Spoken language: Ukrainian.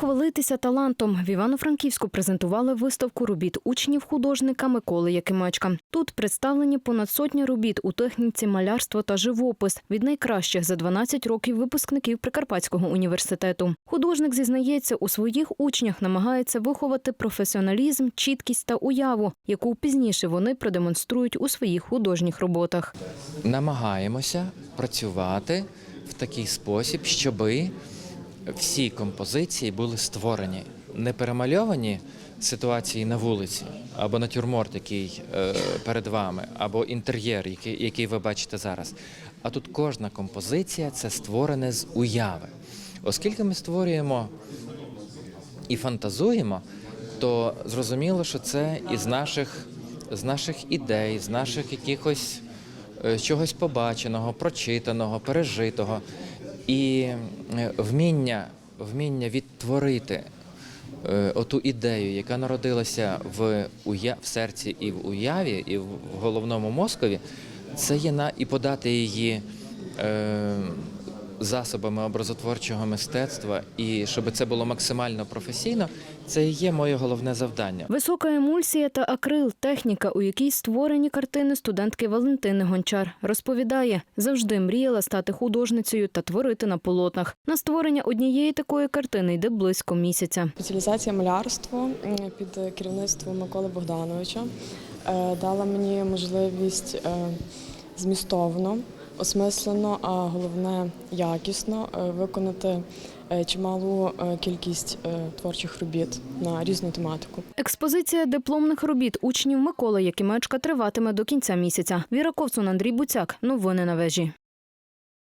Похвалитися талантом в Івано-Франківську презентували виставку робіт учнів художника Миколи Якимечка. Тут представлені понад сотня робіт у техніці малярства та живопис від найкращих за 12 років випускників Прикарпатського університету. Художник зізнається, у своїх учнях намагається виховати професіоналізм, чіткість та уяву, яку пізніше вони продемонструють у своїх художніх роботах. намагаємося працювати в такий спосіб, щоби всі композиції були створені, не перемальовані ситуації на вулиці, або натюрморт, який е, перед вами, або інтер'єр, який, який ви бачите зараз. А тут кожна композиція це створене з уяви. Оскільки ми створюємо і фантазуємо, то зрозуміло, що це із наших, з наших ідей, з наших якихось е, чогось побаченого, прочитаного, пережитого. І е, вміння, вміння відтворити е, оту ідею, яка народилася в, уя... в серці і в уяві, і в головному мозкові, це є на і подати її. Е, засобами образотворчого мистецтва, і щоб це було максимально професійно, це і є моє головне завдання. Висока емульсія та акрил техніка, у якій створені картини студентки Валентини Гончар, розповідає, завжди мріяла стати художницею та творити на полотнах. На створення однієї такої картини йде близько місяця. Спеціалізація малярство під керівництвом Миколи Богдановича е, дала мені можливість е, змістовно, осмислено, а головне якісно е, виконати е, чималу е, кількість творчих робіт на різну тематику. Експозиція дипломних робіт учнів Миколи Якимечка триватиме до кінця місяця. Віра Ковцун, Андрій Буцяк. Новини на вежі.